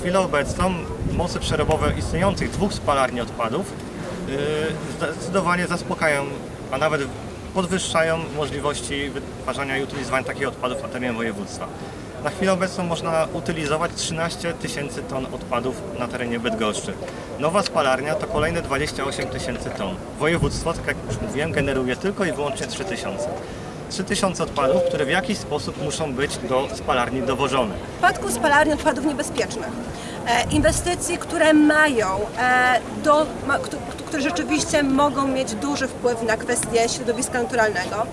chwilę obecną moce przerobowe istniejących dwóch spalarni odpadów yy, zdecydowanie zaspokajają, a nawet podwyższają możliwości wytwarzania i utylizowania takich odpadów na terenie województwa. Na chwilę obecną można utylizować 13 tysięcy ton odpadów na terenie Bydgoszczy. Nowa spalarnia to kolejne 28 tysięcy ton. Województwo, tak jak już mówiłem, generuje tylko i wyłącznie 3 tysiące. 3 tysiące odpadów, które w jakiś sposób muszą być do spalarni dowożone. W przypadku spalarni odpadów niebezpiecznych, e, inwestycji, które mają, e, do, które rzeczywiście mogą mieć duży wpływ na kwestie środowiska naturalnego,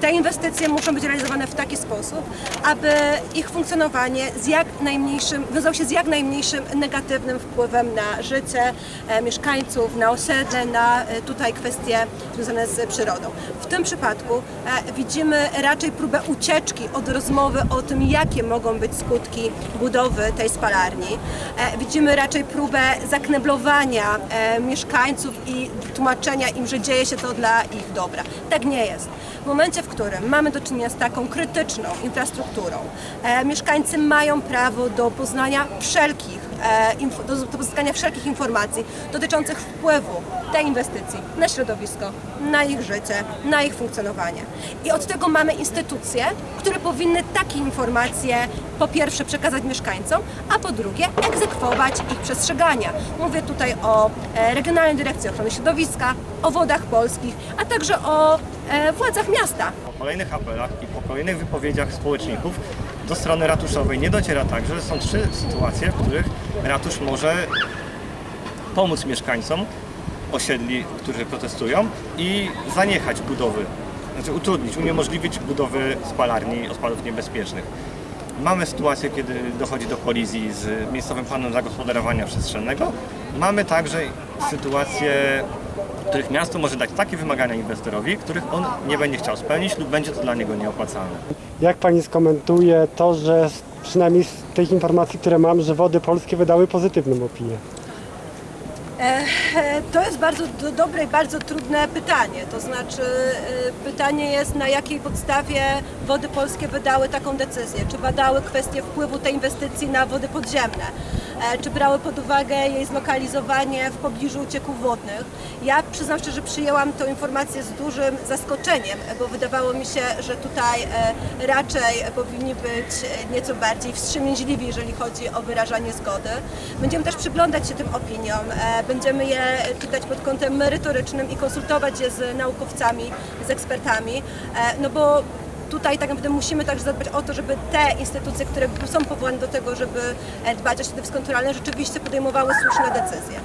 te inwestycje muszą być realizowane w taki sposób, aby ich funkcjonowanie z jak najmniejszym, wiązało się z jak najmniejszym negatywnym wpływem na życie e, mieszkańców, na osiedle, na e, tutaj kwestie związane z przyrodą. W tym przypadku e, widzimy raczej próbę ucieczki od rozmowy o tym, jakie mogą być skutki budowy tej spalarni. Widzimy raczej próbę zakneblowania mieszkańców i tłumaczenia im, że dzieje się to dla ich dobra. Tak nie jest. W momencie, w którym mamy do czynienia z taką krytyczną infrastrukturą, e, mieszkańcy mają prawo do poznania wszelkich, e, inf- do, do pozyskania wszelkich informacji dotyczących wpływu tej inwestycji na środowisko, na ich życie, na ich funkcjonowanie. I od tego mamy instytucje, które powinny takie informacje po pierwsze przekazać mieszkańcom, a po drugie egzekwować ich przestrzegania. Mówię tutaj o e, Regionalnej Dyrekcji Ochrony Środowiska, o Wodach Polskich, a także o władzach miasta. Po kolejnych apelach i po kolejnych wypowiedziach społeczników do strony ratuszowej nie dociera także, że są trzy sytuacje, w których ratusz może pomóc mieszkańcom osiedli, którzy protestują i zaniechać budowy, znaczy utrudnić, uniemożliwić budowy spalarni odpadów niebezpiecznych. Mamy sytuację, kiedy dochodzi do kolizji z miejscowym planem zagospodarowania przestrzennego. Mamy także sytuacje, w których miasto może dać takie wymagania inwestorowi, których on nie będzie chciał spełnić lub będzie to dla niego nieopłacalne. Jak pani skomentuje to, że przynajmniej z tych informacji, które mam, że wody polskie wydały pozytywną opinię? E, To jest bardzo do, dobre i bardzo trudne pytanie. To znaczy, e, pytanie jest, na jakiej podstawie wody polskie wydały taką decyzję? Czy badały kwestię wpływu tej inwestycji na wody podziemne? E, Czy brały pod uwagę jej zlokalizowanie w pobliżu ucieków wodnych? Ja przyznam szczerze, że przyjęłam tę informację z dużym zaskoczeniem, bo wydawało mi się, że tutaj e, raczej powinni być e, nieco bardziej wstrzemięźliwi, jeżeli chodzi o wyrażanie zgody. Będziemy też przyglądać się tym opiniom, e, będziemy je czytać pod kątem merytorycznym i konsultować je z naukowcami, z ekspertami, e, no bo tutaj tak naprawdę musimy także zadbać o to, żeby te instytucje, które są powołane do tego, żeby e, dbać o środowisko naturalne, rzeczywiście podejmowały słuszne decyzje.